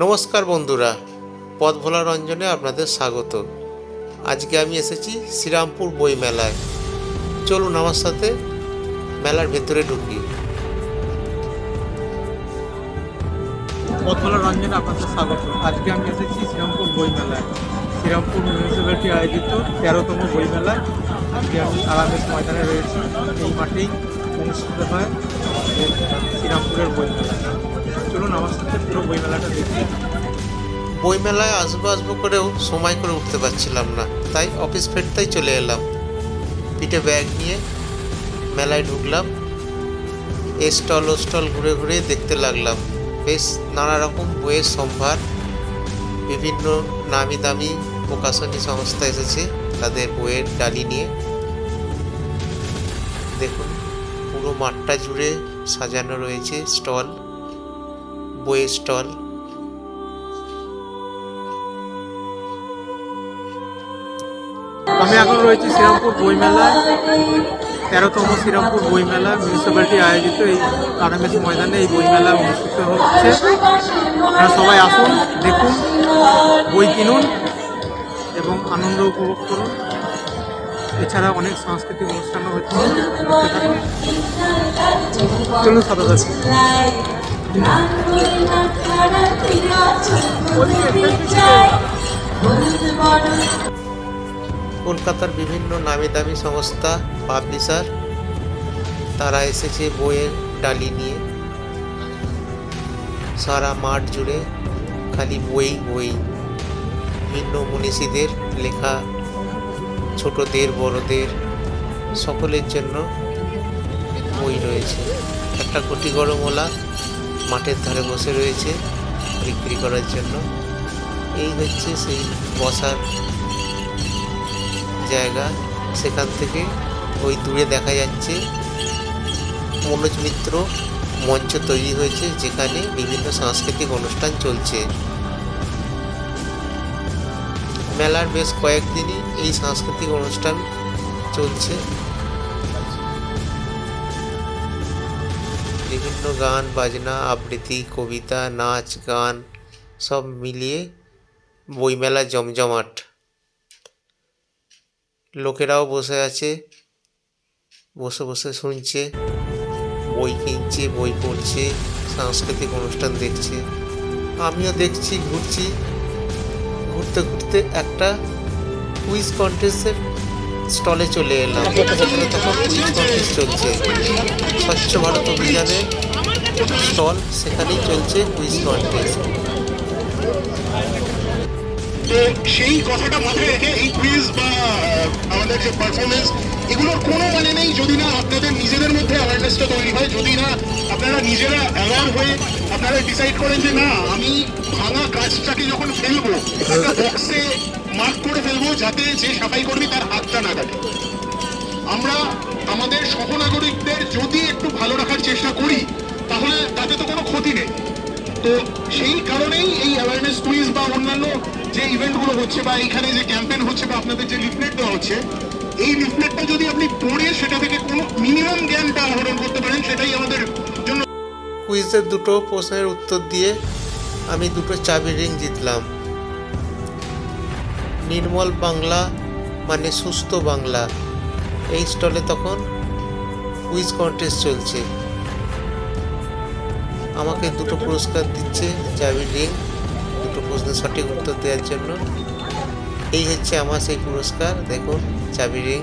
নমস্কার বন্ধুরা পথ ভোলা রঞ্জনে আপনাদের স্বাগত। আজকে আমি এসেছি শ্রীরামপুর বই মেলায়। চলুন আমার সাথে মেলার ভেতরে ঢুকি। পথমালা রঞ্জনে আপনাদের স্বাগত। আজকে আমি এসেছি শ্রীরামপুর বইমেলায় শ্রীরামপুর মিউনিসিপ্যালিটি আয়োজিত তেরোতম বইমেলায় আজকে আমি আরামের ময়দানে রয়েছি। এই মাঠেই অনুষ্ঠিত হয় শ্রীরামপুরের বইমেলা চলুন আমার সাথে পুরো বইমেলাটা দেখি। বই মেলায় আসব আসব করেও সময় করে উঠতে পারছিলাম না। তাই অফিস ফেরতেই চলে এলাম। পিঠে ব্যাগ নিয়ে মেলায় ঢুকলাম। এ স্টল, ও স্টল ঘুরে ঘুরে দেখতে লাগলাম। বেশ নানা রকম বইয়ের সম্ভার, বিভিন্ন নামি দামি প্রকাশনী সংস্থা এসেছে তাদের বইয়ের ডালি নিয়ে। দেখুন, পুরো মাঠটা জুড়ে সাজানো রয়েছে স্টল। বইয়ের স্টল। আমি এখন রয়েছি শ্রীরামপুর বইমেলায় তেরোতম শ্রীরামপুর বইমেলা মিউনিসিপ্যালিটি আয়োজিত এই আরামেশ ময়দানে এই বইমেলা অনুষ্ঠিত হচ্ছে। আপনারা সবাই আসুন, দেখুন, বই কিনুন এবং আনন্দ উপভোগ করুন। এছাড়া অনেক সাংস্কৃতিক অনুষ্ঠানও হচ্ছে। চলুন সাথে কলকাতার বিভিন্ন নামি দামি সংস্থা পাবলিশার তারা এসেছে বইয়ের ডালি নিয়ে। সারা মাঠ জুড়ে খালি বই বই। বিভিন্ন মনীষীদের লেখা, ছোটদের, বড়দের, সকলের জন্য বই রয়েছে। একটা কোটি গরমওয়ালা মাঠের ধারে বসে রয়েছে বিক্রি করার জন্য। এই হচ্ছে সেই বসার জায়গা। সেখান থেকে ওই দূরে দেখা যাচ্ছে মনোজ মিত্র মঞ্চ তৈরি হয়েছে, যেখানে বিভিন্ন সাংস্কৃতিক অনুষ্ঠান চলছে। মেলার বেশ কয়েকদিনই এই সাংস্কৃতিক অনুষ্ঠান চলছে। বিভিন্ন গান, বাজনা, আবৃত্তি, কবিতা, নাচ, গান, সব মিলিয়ে বইমেলা জমজমাট। লোকেরাও বসে আছে, বসে বসে শুনছে, বই কিনছে, বই পড়ছে, সাংস্কৃতিক অনুষ্ঠান দেখছে। আমিও দেখছি, ঘুরছি। ঘুরতে ঘুরতে একটা কুইজ কন্টেস্টের স্টলে চলে এলাম। সেখানে তখন কুইজ কন্টেস্ট চলছে। স্বচ্ছ ভারত অভিযানে স্টল সেখানেই চলছে কুইজ কন্টেস্ট সেই কথাটা মাথায় রেখে এই কুইজ বা আমাদের যে পারফরমেন্স এগুলোর কোনো মানে নেই যদি না আপনাদের নিজেদের মধ্যে অ্যাওয়ারনেসটা তৈরি হয়। যদি না আপনারা নিজেরা অ্যাওয়ার হয়ে আপনারা ডিসাইড করেন যে, না, আমি ভাঙা কাজটাকে যখন ফেলব, একটা বক্সে মার্ক করে ফেলব যাতে যে সাফাই করবি তার হাতটা না কাটে। আমরা আমাদের সহনাগরিকদের যদি একটু ভালো রাখার চেষ্টা করি, তাহলে তাতে তো কোনো ক্ষতি নেই। তো সেই কারণেই এই অ্যাওয়ারনেস কুইজ বা অন্যান্য যে ইভেন্টগুলো হচ্ছে বা এখানে যে ক্যাম্পেইন হচ্ছে বা আপনাদের যে লিফলেট দেওয়া হচ্ছে এই লিফলেটটা যদি আপনি পড়ে সেটা থেকে কোনো মিনিমাম জ্ঞানটা আহরণ করতে পারেন, সেটাই আমাদের জন্য কুইজের দুটো প্রশ্নের উত্তর দিয়ে আমি দুটো চাবি রিং জিতলাম। নির্মল বাংলা মানে সুস্থ বাংলা। এই স্টলে তখন কুইজ কন্টেস্ট চলছে। আমাকে দুটো পুরস্কার দিচ্ছে, চাবি রিং, দুটো প্রশ্নের সঠিক উত্তর দেওয়ার জন্য। এই হচ্ছে আমার সেই পুরস্কার, দেখুন, চাবি রিং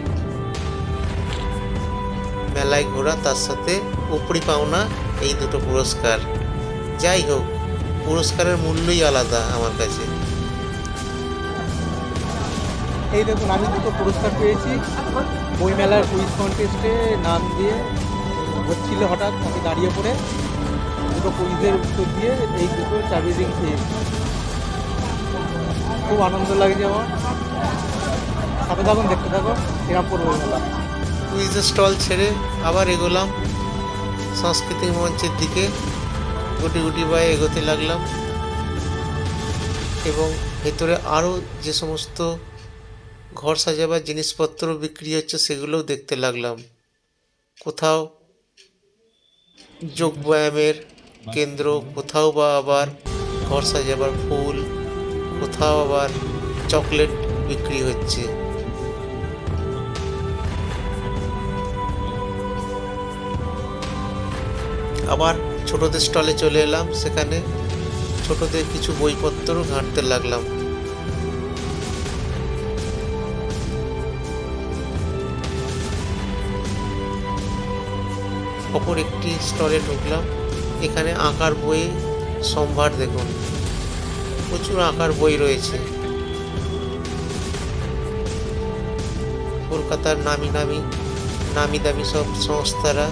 মেলায় ঘোরা, তার সাথে উপরি পাওনা এই দুটো পুরস্কার। যাই হোক, পুরস্কারের মূল্যই আলাদা আমার কাছে। এই দেখুন, আমি দুটো পুরস্কার পেয়েছি। বইমেলার কুইজ কন্টেস্টে নাম দিয়ে হচ্ছিল হঠাৎ, আমি দাঁড়িয়ে পড়ে। দুটো কুইজের উত্তর দিয়ে এই দুটো চাবি রিং পেয়েছি। খুব আনন্দ লাগছে আমার। সাথে থাকুন, দেখতে থাকুন, শ্রীরামপুর বইমেলা। কুইজের স্টল ছেড়ে আবার এগোলাম। সাংস্কৃতিক মঞ্চের দিকে গুটি গুটি পায়ে এগোতে লাগলাম। এবং ভেতরে আরও যে সমস্ত ঘর সাজাবার জিনিসপত্র বিক্রি হচ্ছে, সেগুলোও দেখতে লাগলাম। কোথাও যোগব্যায়ামের কেন্দ্র, কোথাও বা আবার ঘর সাজাবার ফুল কোথাও আবার চকলেট বিক্রি হচ্ছে। আবার ছোটদের স্টলে চলে এলাম, সেখানে ছোটদের কিছু বইপত্র ঘাঁটতে লাগলাম। অপর একটি স্টলে ঢুকলাম, এখানে আঁকার বই সম্ভার দেখুন। প্রচুর আঁকার বই রয়েছে। কলকাতার নামি নামি নামি দামি সব সংস্থারা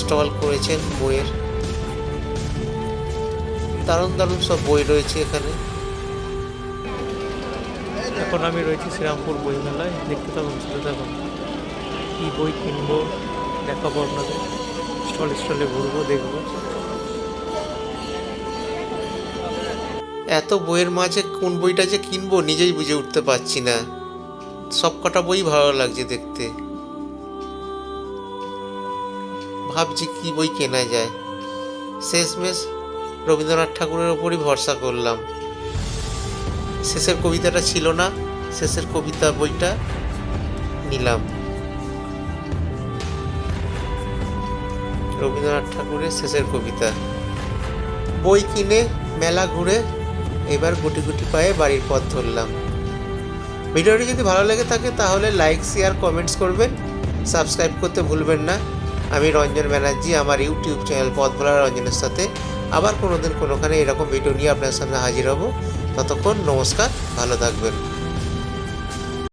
স্টল করেছেন বইয়ের। দারুণ দারুণ সব বই রয়েছে এখানে। এখন আমি রয়েছি শ্রীরামপুর বইমেলায়। দেখতে থাকুন শুনতে কী বই কিনবো, দেখাবো আপনাদের। স্টলে স্টলে ঘুরবো, দেখব। এত বইয়ের মাঝে কোন বইটা যে কিনবো নিজেই বুঝে উঠতে পারছি না। সব কটা বই ভালো লাগছে দেখতে। ভাবছি কি বই কেনা যায়। শেষমেশ রবীন্দ্রনাথ ঠাকুরের ওপরই ভরসা করলাম। শেষের কবিতাটা ছিল না, শেষের কবিতা বইটা নিলাম। রবীন্দ্রনাথ ঠাকুরের শেষের কবিতা। বই কিনে মেলা ঘুরে এবার গুটি গুটি পায়ে বাড়ির পথ ধরলাম। ভিডিওটি যদি ভালো লেগে থাকে, তাহলে লাইক শেয়ার কমেন্টস করবেন। সাবস্ক্রাইব করতে ভুলবেন না। আমি রঞ্জন ব্যানার্জি, আমার ইউটিউব চ্যানেল পথ ভোলা রঞ্জনের সাথে আবার কোনোদিন কোনোখানে এরকম ভিডিও নিয়ে আপনার সামনে হাজির হব। ততক্ষণ নমস্কার, ভালো থাকবেন।